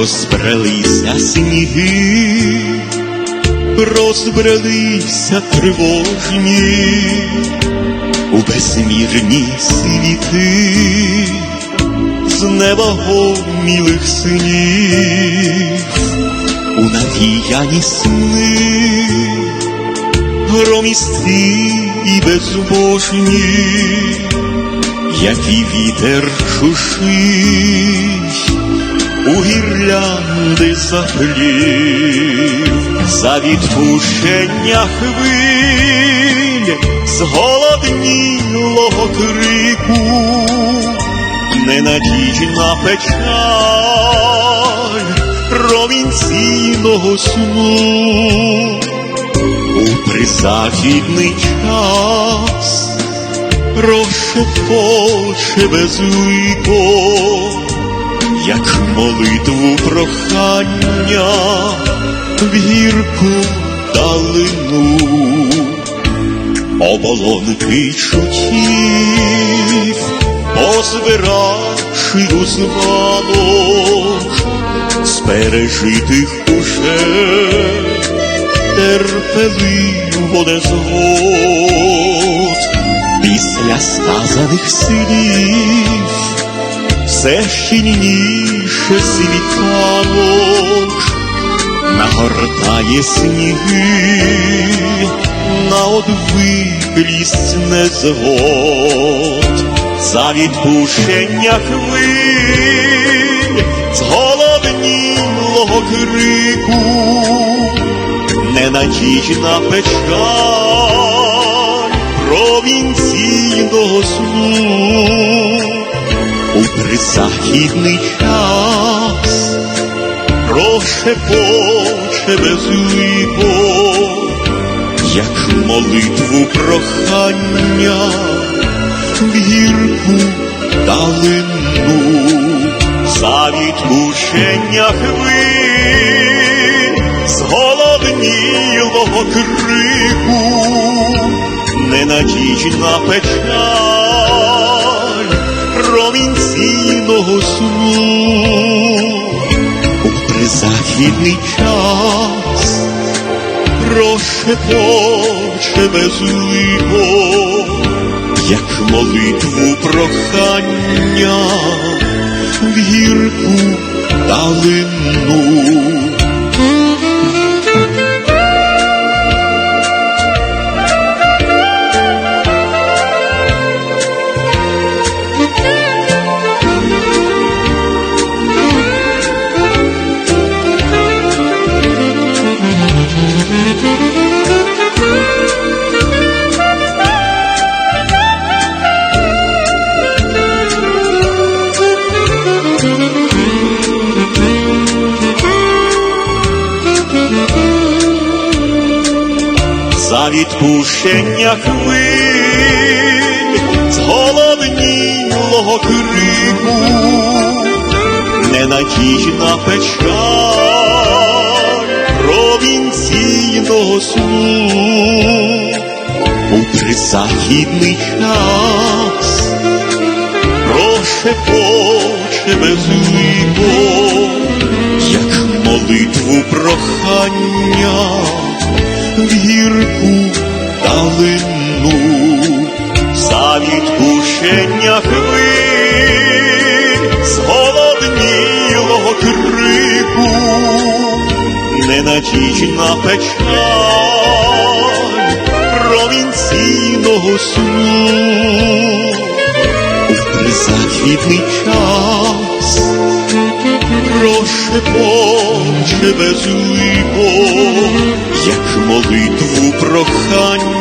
Розбралися сніги, розбралися тривожні. У безмірні світи з неба гомілих снів, у навіяні сни, громісті і безбожні, який вітер чужий у гірлянди заплів, за відпущення хвиль зголоднілого крику, ненадійна печаль провінційного сну. У призахідний час розшепоче безлико як молитву прохання в гірку далину, оболонки чутів, позбиравши у званок з пережитих уже терпеливо не згод після сказаних слів все щільніше світанок нагортає сніги, на одвиклість незгод, за відпущення хвиль зголоднілого крику, ненадійна печаль. Провінційного сну у призахідний час. Прошепоче безлико, як молитву прохання в гірку далину за відпущення хвиль зголоднілого крику, ненадійна печаль провінційного сну у призахідний час прошепоче безлико, як молитву прохання в гірку далину. За відпущення хвиль зголоднілого крику, ненадійна печаль провінційного сну у призахідний час прошепоче безлико, як молитву прохання в гірку далину. За відпущення хвиль зголоднілого крику, ненадійна печаль провінційного сну. У призахідний час прошепоче безлико, як молитву прохання